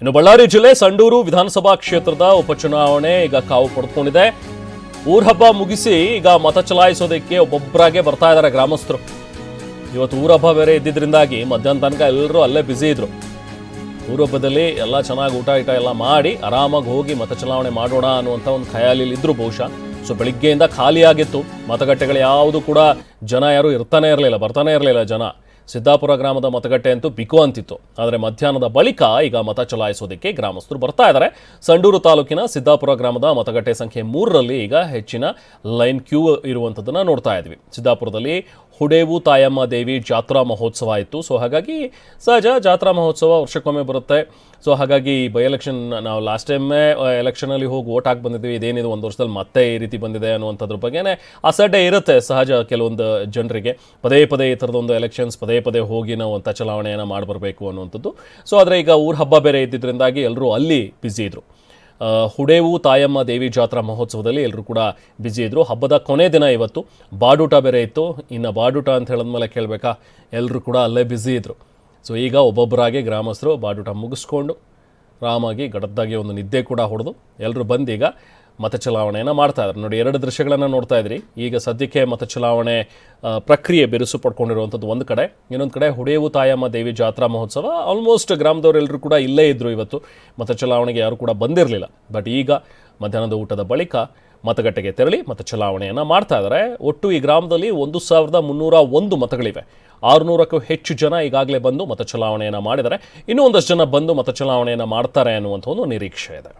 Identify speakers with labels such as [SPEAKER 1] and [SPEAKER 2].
[SPEAKER 1] ಇನ್ನು ಬಳ್ಳಾರಿ ಜಿಲ್ಲೆ ಸಂಡೂರು ವಿಧಾನಸಭಾ ಕ್ಷೇತ್ರದ ಉಪಚುನಾವಣೆ ಈಗ ಕಾವು ಪಡ್ಕೊಂಡಿದೆ. ಊರ್ ಹಬ್ಬ ಮುಗಿಸಿ ಈಗ ಮತ ಚಲಾಯಿಸೋದಕ್ಕೆ ಒಬ್ಬೊಬ್ಬರಾಗೆ ಬರ್ತಾ ಇದ್ದಾರೆ ಗ್ರಾಮಸ್ಥರು. ಇವತ್ತು ಊರ ಹಬ್ಬ ಬೇರೆ ಇದ್ದಿದ್ರಿಂದಾಗಿ ಮಧ್ಯಾಹ್ನ ತನಕ ಎಲ್ಲರೂ ಅಲ್ಲೇ ಬ್ಯುಸಿ ಇದ್ರು. ಊರ ಹಬ್ಬದಲ್ಲಿ ಎಲ್ಲ ಚೆನ್ನಾಗಿ ಊಟ ಇಟ ಎಲ್ಲ ಮಾಡಿ ಆರಾಮಾಗಿ ಹೋಗಿ ಮತ ಚಲಾವಣೆ ಮಾಡೋಣ ಅನ್ನುವಂಥ ಒಂದು ಖಯಾಲಿಲಿ ಇದ್ರು ಬಹುಶಃ. ಸೊ ಬೆಳಿಗ್ಗೆಯಿಂದ ಖಾಲಿಯಾಗಿತ್ತು. ಮತಗಟ್ಟೆಗಳು ಯಾವುದು ಕೂಡ ಜನ ಯಾರು ಇರ್ತಾನೆ ಇರಲಿಲ್ಲ, ಬರ್ತಾನೆ ಇರಲಿಲ್ಲ ಜನ. ಸಿದ್ದಾಪುರ ಗ್ರಾಮದ ಮತಗಟ್ಟೆ ಅಂತೂ ಬಿಕೋ ಅಂತಿತ್ತು. ಆದರೆ ಮಧ್ಯಾಹ್ನದ ಬಳಿಕ ಈಗ ಮತ ಚಲಾಯಿಸೋದಕ್ಕೆ ಗ್ರಾಮಸ್ಥರು ಬರ್ತಾ ಇದ್ದಾರೆ ಸಂಡೂರು ತಾಲೂಕಿನ ಸಿದ್ದಾಪುರ ಗ್ರಾಮದ ಮತಗಟ್ಟೆ ಸಂಖ್ಯೆ ಮೂರರಲ್ಲಿ ಈಗ ಹೆಚ್ಚಿನ ಲೈನ್ ಕ್ಯೂ ಇರುವಂಥದ್ದನ್ನು ನೋಡ್ತಾ ಇದ್ವಿ. ಸಿದ್ದಾಪುರದಲ್ಲಿ ಹುಡೇವು ತಾಯಮ್ಮ ದೇವಿ ಜಾತ್ರಾ ಮಹೋತ್ಸವ ಇತ್ತು ಸೊ ಹಾಗಾಗಿ ಸಹಜ ಜಾತ್ರಾ ಮಹೋತ್ಸವ ವರ್ಷಕ್ಕೊಮ್ಮೆ ಬರುತ್ತೆ. ಸೊ ಹಾಗಾಗಿ ಬೈ ಎಲೆಕ್ಷನ್ ನಾವು ಲಾಸ್ಟ್ ಟೈಮೇ ಎಲೆಕ್ಷನಲ್ಲಿ ಹೋಗಿ ವೋಟ್ ಹಾಕಿ ಬಂದಿದ್ದೀವಿ ಇದೇನಿದು ಒಂದು ವರ್ಷದಲ್ಲಿ ಮತ್ತೆ ಈ ರೀತಿ ಬಂದಿದೆ ಅನ್ನುವಂಥದ್ರ ಬಗ್ಗೆನೇ ಅಸಡ್ಡೆ ಇರುತ್ತೆ ಸಹಜ ಕೆಲವೊಂದು ಜನರಿಗೆ. ಪದೇ ಪದೇ ಈ ಥರದೊಂದು ಎಲೆಕ್ಷನ್ಸ್ ಪದೇ ಪದೇ ಹೋಗಿ ನಾವು ಅಂತ ಚಲಾವಣೆಯನ್ನು ಮಾಡಿ ಬರಬೇಕು ಅನ್ನುವಂಥದ್ದು. ಸೊ ಆದರೆ ಈಗ ಊರ ಹಬ್ಬ ಬೇರೆ ಇದ್ದಿದ್ದರಿಂದಾಗಿ ಎಲ್ಲರೂ ಅಲ್ಲಿ ಬ್ಯುಸಿ ಇದ್ರು. ಆ, ಹುಡೇವು ತಾಯಮ್ಮ ದೇವಿ ಜಾತ್ರಾ ಮಹೋತ್ಸವದಲ್ಲಿ ಎಲ್ಲರೂ ಕೂಡ ಬ್ಯುಸಿ ಇದ್ದರು ಹಬ್ಬದ ಕೊನೆ ದಿನ ಇವತ್ತು ಬಾಡೂಟ ಬೇರೆ ಇತ್ತು. ಇನ್ನು ಬಾಡೂಟ ಅಂತ ಹೇಳಿದ್ಮೇಲೆ ಕೇಳಬೇಕಾ? ಎಲ್ಲರೂ ಕೂಡ ಅಲ್ಲೇ ಬ್ಯುಸಿ ಇದ್ದರು ಸೊ ಈಗ ಒಬ್ಬೊಬ್ಬರಾಗಿ ಗ್ರಾಮಸ್ಥರು ಬಾಡೂಟ ಮುಗಿಸ್ಕೊಂಡು ಆರಾಮಾಗಿ ಗಡದ್ದಾಗಿ ಒಂದು ನಿದ್ದೆ ಕೂಡ ಹೊಡೆದು ಎಲ್ಲರೂ ಬಂದೀಗ ಮತ ಚಲಾವಣೆಯನ್ನು ಮಾಡ್ತಾ ಇದ್ದಾರೆ. ನೋಡಿ, ಎರಡು ದೃಶ್ಯಗಳನ್ನು ನೋಡ್ತಾ ಇದ್ರಿ. ಈಗ ಸದ್ಯಕ್ಕೆ ಮತ ಚಲಾವಣೆ ಪ್ರಕ್ರಿಯೆ ಬಿರುಸು ಪಡ್ಕೊಂಡಿರುವಂಥದ್ದು ಒಂದು ಕಡೆ. ಇನ್ನೊಂದು ಕಡೆ ಹುಡೇವು ತಾಯಮ್ಮ ದೇವಿ ಜಾತ್ರಾ ಮಹೋತ್ಸವ ಆಲ್ಮೋಸ್ಟ್ ಗ್ರಾಮದವರೆಲ್ಲರೂ ಕೂಡ ಇಲ್ಲೇ ಇದ್ದರು ಇವತ್ತು. ಮತ ಚಲಾವಣೆಗೆ ಯಾರು ಕೂಡ ಬಂದಿರಲಿಲ್ಲ. ಬಟ್ ಈಗ ಮಧ್ಯಾಹ್ನದ ಊಟದ ಬಳಿಕ ಮತಗಟ್ಟೆಗೆ ತೆರಳಿ ಮತ ಚಲಾವಣೆಯನ್ನು ಮಾಡ್ತಾ ಇದ್ದಾರೆ. ಒಟ್ಟು ಈ ಗ್ರಾಮದಲ್ಲಿ ಒಂದು ಸಾವಿರದ ಮುನ್ನೂರ ಒಂದು ಮತಗಳಿವೆ. ಆರುನೂರಕ್ಕೂ ಹೆಚ್ಚು ಜನ ಈಗಾಗಲೇ ಬಂದು ಮತ ಚಲಾವಣೆಯನ್ನು ಮಾಡಿದ್ದಾರೆ. ಇನ್ನೂ ಒಂದಷ್ಟು ಜನ ಬಂದು ಮತ ಚಲಾವಣೆಯನ್ನು ಮಾಡ್ತಾರೆ ಅನ್ನುವಂಥ ಒಂದು ನಿರೀಕ್ಷೆ ಇದೆ.